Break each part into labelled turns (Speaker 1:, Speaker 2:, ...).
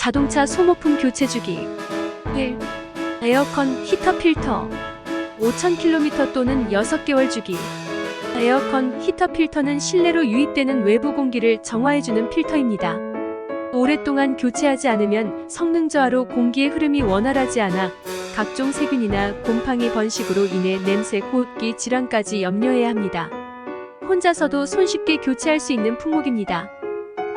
Speaker 1: 자동차 소모품 교체 주기 1. 에어컨 히터 필터 5000km 또는 6개월 주기 에어컨 히터 필터는 실내로 유입되는 외부 공기를 정화해주는 필터입니다. 오랫동안 교체하지 않으면 성능 저하로 공기의 흐름이 원활하지 않아 각종 세균이나 곰팡이 번식으로 인해 냄새, 호흡기 질환까지 염려해야 합니다. 혼자서도 손쉽게 교체할 수 있는 품목입니다.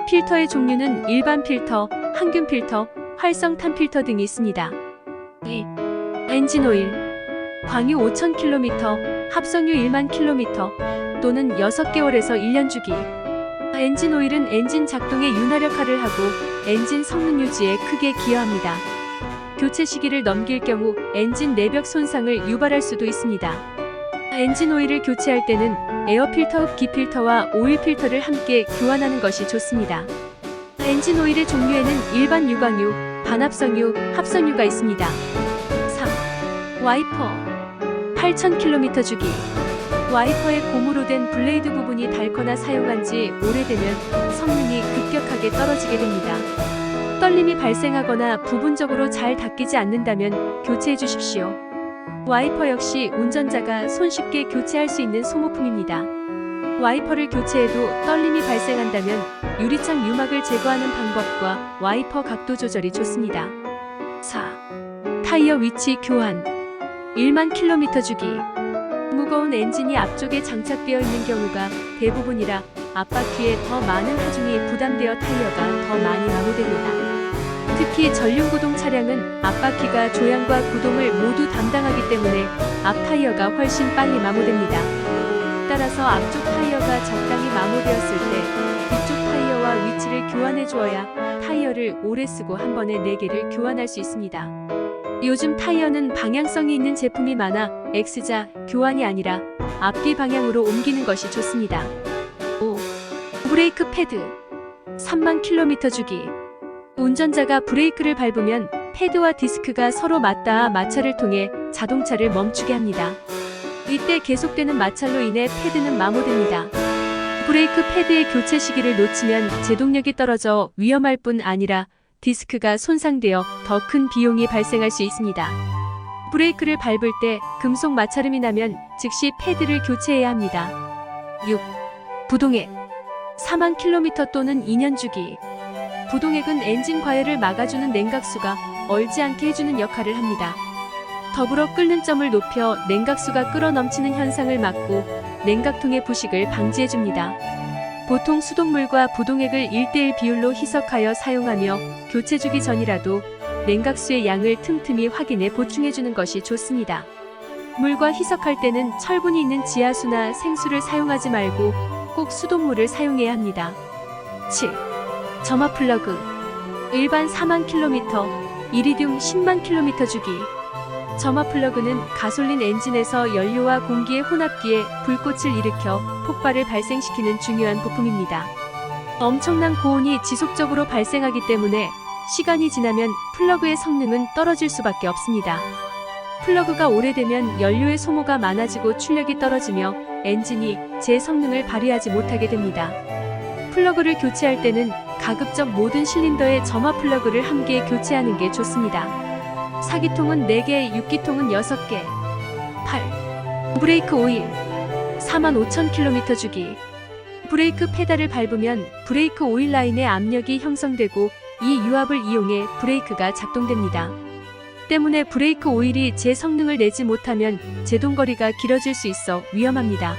Speaker 1: 필터의 종류는 일반 필터, 항균 필터, 활성 탄 필터 등이 있습니다. 2. 엔진 오일 광유 5000km, 합성유 1만 km 또는 6개월에서 1년 주기 엔진 오일은 엔진 작동에 윤활 역할을 하고 엔진 성능 유지에 크게 기여합니다. 교체 시기를 넘길 경우 엔진 내벽 손상을 유발할 수도 있습니다. 엔진 오일을 교체할 때는 에어 필터 흡기 필터와 오일 필터를 함께 교환하는 것이 좋습니다. 엔진 오일의 종류에는 일반 유광유, 반합성유, 합성유가 있습니다. 3. 와이퍼 8000km 주기 와이퍼의 고무로 된 블레이드 부분이 닳거나 사용한 지 오래되면 성능이 급격하게 떨어지게 됩니다. 떨림이 발생하거나 부분적으로 잘 닦이지 않는다면 교체해 주십시오. 와이퍼 역시 운전자가 손쉽게 교체할 수 있는 소모품입니다. 와이퍼를 교체해도 떨림이 발생한다면 유리창 유막을 제거하는 방법과 와이퍼 각도 조절이 좋습니다. 4. 타이어 위치 교환 1만 킬로미터 주기 무거운 엔진이 앞쪽에 장착되어 있는 경우가 대부분이라 앞바퀴에 더 많은 하중이 부담되어 타이어가 더 많이 마모됩니다. 특히 전륜 구동 차량은 앞바퀴가 조향과 구동을 모두 담당하기 때문에 앞 타이어가 훨씬 빨리 마모됩니다. 따라서 앞쪽 타이어가 적당히 마모되었을 때 뒤쪽 위치를 교환해 주어야 타이어를 오래 쓰고 한 번에 4개를 교환할 수 있습니다. 요즘 타이어는 방향성이 있는 제품이 많아 X자 교환이 아니라 앞뒤 방향으로 옮기는 것이 좋습니다. 5. 브레이크 패드 3만 킬로미터 주기 운전자가 브레이크를 밟으면 패드와 디스크가 서로 맞닿아 마찰을 통해 자동차를 멈추게 합니다. 이때 계속되는 마찰로 인해 패드는 마모됩니다. 브레이크 패드의 교체 시기를 놓치면 제동력이 떨어져 위험할 뿐 아니라 디스크가 손상되어 더 큰 비용이 발생할 수 있습니다. 브레이크를 밟을 때 금속 마찰음이 나면 즉시 패드를 교체해야 합니다. 6. 부동액 4만 킬로미터 또는 2년 주기 부동액은 엔진 과열을 막아주는 냉각수가 얼지 않게 해주는 역할을 합니다. 더불어 끓는 점을 높여 냉각수가 끓어 넘치는 현상을 막고 냉각통의 부식을 방지해줍니다. 보통 수돗물과 부동액을 1대1 비율로 희석하여 사용하며 교체 주기 전이라도 냉각수의 양을 틈틈이 확인해 보충해주는 것이 좋습니다. 물과 희석할 때는 철분이 있는 지하수나 생수를 사용하지 말고 꼭 수돗물을 사용해야 합니다. 7. 점화 플러그 일반 4만 킬로미터, 이리듐 10만 킬로미터 주기 점화 플러그는 가솔린 엔진에서 연료와 공기의 혼합기에 불꽃을 일으켜 폭발을 발생시키는 중요한 부품입니다. 엄청난 고온이 지속적으로 발생하기 때문에 시간이 지나면 플러그의 성능은 떨어질 수밖에 없습니다. 플러그가 오래되면 연료의 소모가 많아지고 출력이 떨어지며 엔진이 제 성능을 발휘하지 못하게 됩니다. 플러그를 교체할 때는 가급적 모든 실린더의 점화 플러그를 함께 교체하는 게 좋습니다. 사기통은 4개, 육기통은 6개. 8. 브레이크 오일 45,000km 주기. 브레이크 페달을 밟으면 브레이크 오일 라인의 압력이 형성되고 이 유압을 이용해 브레이크가 작동됩니다. 때문에 브레이크 오일이 제 성능을 내지 못하면 제동거리가 길어질 수 있어 위험합니다.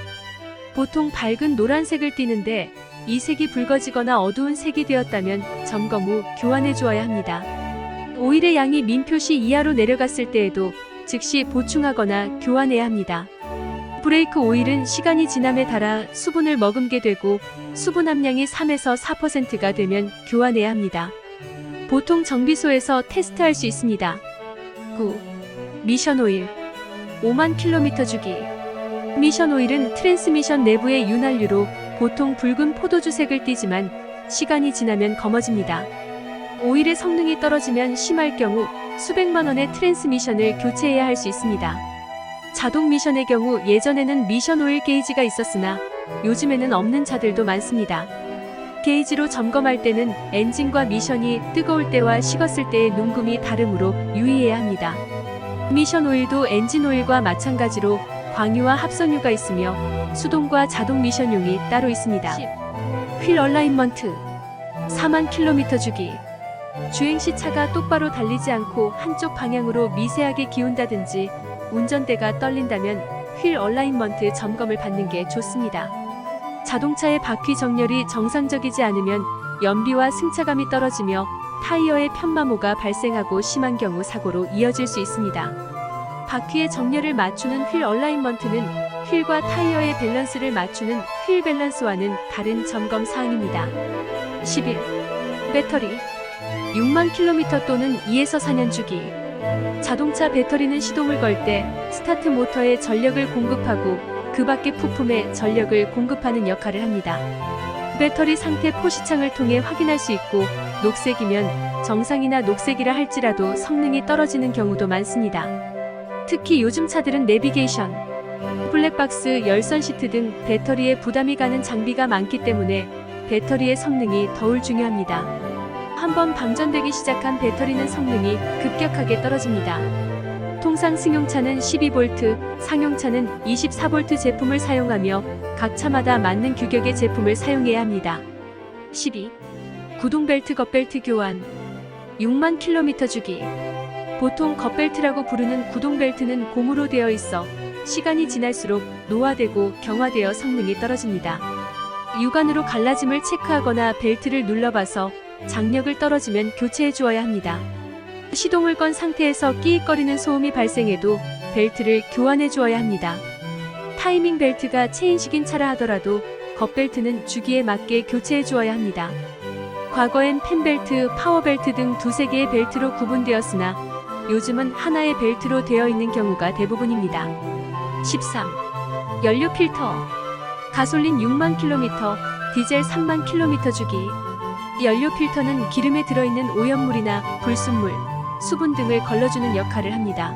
Speaker 1: 보통 밝은 노란색을 띠는데 이 색이 붉어지거나 어두운 색이 되었다면 점검 후 교환해 주어야 합니다. 오일의 양이 민표시 이하로 내려갔을 때에도 즉시 보충하거나 교환해야 합니다. 브레이크 오일은 시간이 지남에 따라 수분을 머금게 되고 수분 함량이 3에서 4%가 되면 교환해야 합니다. 보통 정비소에서 테스트할 수 있습니다. 9. 미션 오일 5만 킬로미터 주기 미션 오일은 트랜스미션 내부의 윤활유로 보통 붉은 포도주색을 띠지만 시간이 지나면 검어집니다. 오일의 성능이 떨어지면 심할 경우 수백만 원의 트랜스미션을 교체해야 할 수 있습니다. 자동 미션의 경우 예전에는 미션 오일 게이지가 있었으나 요즘에는 없는 차들도 많습니다. 게이지로 점검할 때는 엔진과 미션이 뜨거울 때와 식었을 때의 눈금이 다르므로 유의해야 합니다. 미션 오일도 엔진 오일과 마찬가지로 광유와 합선유가 있으며 수동과 자동 미션용이 따로 있습니다. 휠 얼라인먼트 4만 킬로미터 주기 주행 시 차가 똑바로 달리지 않고 한쪽 방향으로 미세하게 기운다든지 운전대가 떨린다면 휠 얼라인먼트 점검을 받는 게 좋습니다. 자동차의 바퀴 정렬이 정상적이지 않으면 연비와 승차감이 떨어지며 타이어의 편마모가 발생하고 심한 경우 사고로 이어질 수 있습니다. 바퀴의 정렬을 맞추는 휠 얼라인먼트는 휠과 타이어의 밸런스를 맞추는 휠 밸런스와는 다른 점검 사항입니다. 11. 배터리 6만 킬로미터 또는 2에서 4년 주기 자동차 배터리는 시동을 걸 때 스타트 모터에 전력을 공급하고 그 밖의 부품에 전력을 공급하는 역할을 합니다. 배터리 상태 포시창을 통해 확인할 수 있고 녹색이면 정상이나 녹색이라 할지라도 성능이 떨어지는 경우도 많습니다. 특히 요즘 차들은 내비게이션, 블랙박스, 열선 시트 등 배터리에 부담이 가는 장비가 많기 때문에 배터리의 성능이 더욱 중요합니다. 한번 방전되기 시작한 배터리는 성능이 급격하게 떨어집니다. 통상 승용차는 12V, 상용차는 24V 제품을 사용하며 각 차마다 맞는 규격의 제품을 사용해야 합니다. 12. 구동벨트 겉벨트 교환 6만 킬로미터 주기 보통 겉벨트라고 부르는 구동벨트는 고무로 되어 있어 시간이 지날수록 노화되고 경화되어 성능이 떨어집니다. 육안으로 갈라짐을 체크하거나 벨트를 눌러봐서 장력을 떨어지면 교체해 주어야 합니다. 시동을 건 상태에서 끼익거리는 소음이 발생해도 벨트를 교환해 주어야 합니다. 타이밍 벨트가 체인식인 차라 하더라도 겉벨트는 주기에 맞게 교체해 주어야 합니다. 과거엔 펜벨트, 파워벨트 등 두세 개의 벨트로 구분되었으나 요즘은 하나의 벨트로 되어 있는 경우가 대부분입니다. 13. 연료 필터 가솔린 6만 킬로미터, 디젤 3만 킬로미터 주기 연료 필터는 기름에 들어있는 오염물이나 불순물, 수분 등을 걸러주는 역할을 합니다.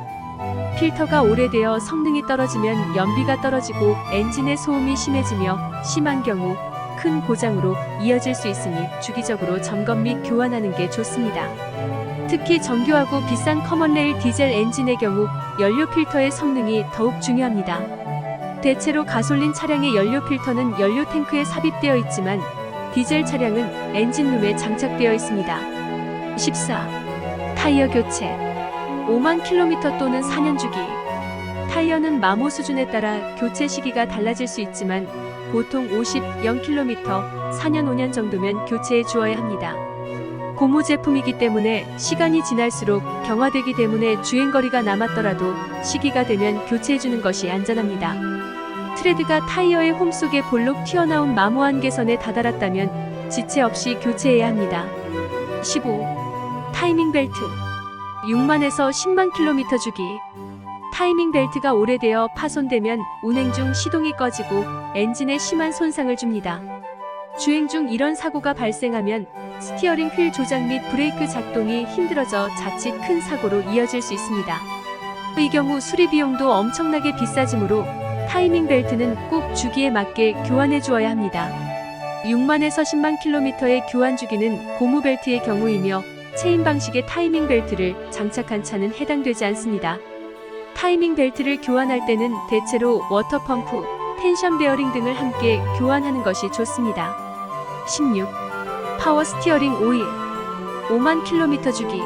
Speaker 1: 필터가 오래되어 성능이 떨어지면 연비가 떨어지고 엔진의 소음이 심해지며 심한 경우 큰 고장으로 이어질 수 있으니 주기적으로 점검 및 교환하는 게 좋습니다. 특히 정교하고 비싼 커먼레일 디젤 엔진의 경우 연료 필터의 성능이 더욱 중요합니다. 대체로 가솔린 차량의 연료 필터는 연료 탱크에 삽입되어 있지만 디젤 차량은 엔진룸에 장착되어 있습니다. 14. 타이어 교체 5만 킬로미터 또는 4년 주기 타이어는 마모 수준에 따라 교체 시기가 달라질 수 있지만 보통 50, 0km, 4년 5년 정도면 교체해 주어야 합니다. 고무 제품이기 때문에 시간이 지날수록 경화되기 때문에 주행거리가 남았더라도 시기가 되면 교체해 주는 것이 안전합니다. 트레드가 타이어의 홈 속에 볼록 튀어나온 마모한 개선에 다다랐다면 지체 없이 교체해야 합니다. 15. 타이밍 벨트 6만에서 10만 킬로미터 주기 타이밍 벨트가 오래되어 파손되면 운행 중 시동이 꺼지고 엔진에 심한 손상을 줍니다. 주행 중 이런 사고가 발생하면 스티어링 휠 조작 및 브레이크 작동이 힘들어져 자칫 큰 사고로 이어질 수 있습니다. 이 경우 수리 비용도 엄청나게 비싸지므로 타이밍 벨트는 꼭 주기에 맞게 교환해 주어야 합니다. 6만에서 10만 킬로미터의 교환 주기는 고무 벨트의 경우이며 체인 방식의 타이밍 벨트를 장착한 차는 해당되지 않습니다. 타이밍 벨트를 교환할 때는 대체로 워터펌프, 텐션 베어링 등을 함께 교환하는 것이 좋습니다. 16. 파워 스티어링 오일 5만 킬로미터 주기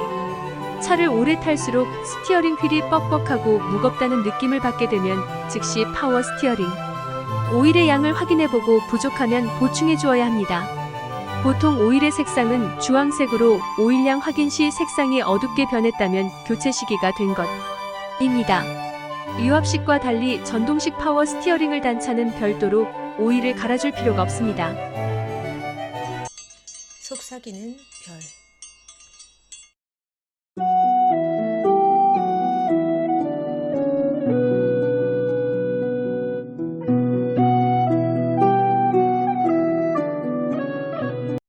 Speaker 1: 차를 오래 탈수록 스티어링 휠이 뻑뻑하고 무겁다는 느낌을 받게 되면 즉시 파워 스티어링 오일의 양을 확인해보고 부족하면 보충해 주어야 합니다. 보통 오일의 색상은 주황색으로 오일량 확인 시 색상이 어둡게 변했다면 교체 시기가 된 것입니다. 유압식과 달리 전동식 파워 스티어링을 단 차는 별도로 오일을 갈아줄 필요가 없습니다.
Speaker 2: 속삭이는 별